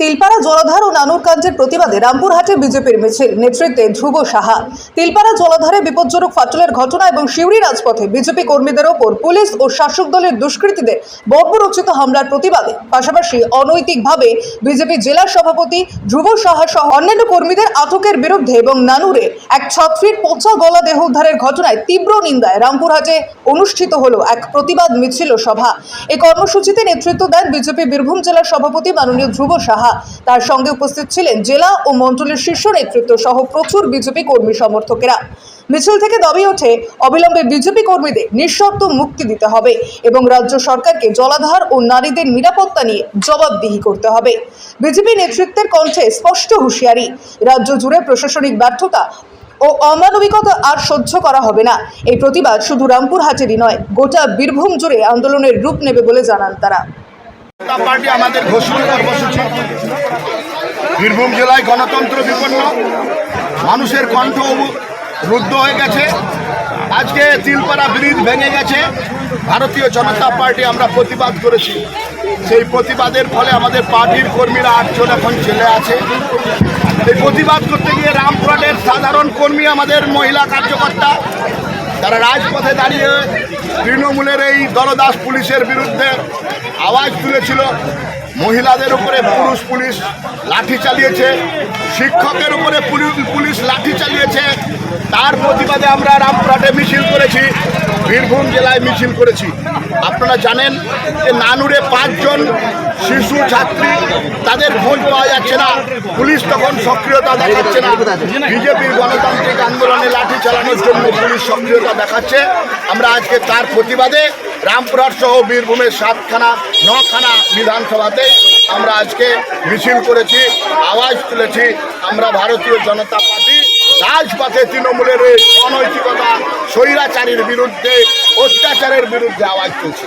তিলপাড়া জলাধার ও নানুর কাণ্ডের প্রতিবাদে রামপুরহাটে বিজেপির মিছিল, নেতৃত্বে ধ্রুব সাহা। তিলপাড়া জলাধারে বিপজ্জনক ফাটলের ঘটনা এবং শিউরি রাজপথে বিজেপি কর্মীদের ওপর পুলিশ ও শাসক দলের দুষ্কৃতীদের বর্বরচিত হামলার প্রতিবাদে। পাশাপাশি অনৈতিকভাবে বিজেপি জেলা সভাপতি ধ্রুব সাহা সহ অন্যান্য কর্মীদের আটকের বিরুদ্ধে এবং নানুরে এক ছাত্রীর পচা গলা দেহ উদ্ধারের ঘটনায় তীব্র নিন্দায় রামপুরহাটে অনুষ্ঠিত হলো এক প্রতিবাদ মিছিল সভা। এই কর্মসূচিতে নেতৃত্ব দেন বিজেপি বীরভূম জেলার সভাপতি মাননীয় ধ্রুব সাহা। তার সঙ্গে উপস্থিত ছিলেন জেলা ও মন্ডলের শীর্ষ নেতৃত্ব সহ প্রচুর বিজেপি কর্মী সমর্থকেরা। মিছিল থেকে দাবি ওঠে, অবিলম্বে বিজেপি কর্মীদের নিঃশর্ত মুক্তি দিতে হবে এবং রাজ্য সরকারকে জলাধার ও নারীদের নিরাপত্তা নিয়ে জবাবদিহি করতে হবে। বিজেপি নেতৃত্বের কণ্ঠে স্পষ্ট হুঁশিয়ারি, রাজ্য জুড়ে প্রশাসনিক ব্যর্থতা ও অমানবিকতা আর সহ্য করা হবে না। এই প্রতিবাদ শুধু রামপুরহাটেরই নয়, গোটা বীরভূম জুড়ে আন্দোলনের রূপ নেবে বলে জানান তারা। পার্টি আমাদের বীরভূম জেলায় গণতন্ত্র বিপন্ন, মানুষের কণ্ঠ রুদ্ধ হয়ে গেছে। আজকে তিলপাড়া ব্রিজ ভেঙে গেছে। ভারতীয় জনতা পার্টি আমরা প্রতিবাদ করেছি। সেই প্রতিবাদের ফলে আমাদের পার্টির কর্মীরা আটজন এখন জেলে আছে। এই প্রতিবাদ করতে গিয়ে রামপুরহাটের সাধারণ কর্মী আমাদের মহিলা কার্যকর্তা, তারা রাজপথে দাঁড়িয়ে তৃণমূলের এই দলদাস পুলিশের বিরুদ্ধে আওয়াজ তুলেছিল। মহিলাদের উপরে পুরুষ, পুলিশ লাঠি চালিয়েছে। শিক্ষকের উপরে পুলি- পুলিশ লাঠি চালিয়েছে। তার প্রতিবাদে আমরা রামপুরহাটে মিছিল করেছি। বীরভূম জেলায় মিছিল করেছি। আপনারা জানেন যে নানুরে পাঁচজন শিশু, ছাত্রী, তাদের খোঁজ পাওয়া যাচ্ছে না। পুলিশ তখন সক্রিয়তা দেখাচ্ছে না। বিজেপির গণতান্ত্রিক আন্দোলনে লাঠি চালানোর জন্য পুলিশ সক্রিয়তা দেখাচ্ছে। আমরা আজকে তার প্রতিবাদে রামপুরহাট সহ বীরভূমের সাতখানা, নখানা বিধানসভাতে আমরা আজকে মিছিল করেছি, আওয়াজ তুলেছি। আমরা ভারতীয় জনতা পার্টি রাজপথে তৃণমূলের এই অনৈতিকতা স্বৈরাচারীর বিরুদ্ধে অত্যাচারের বিরুদ্ধে আওয়াজ তুলছি।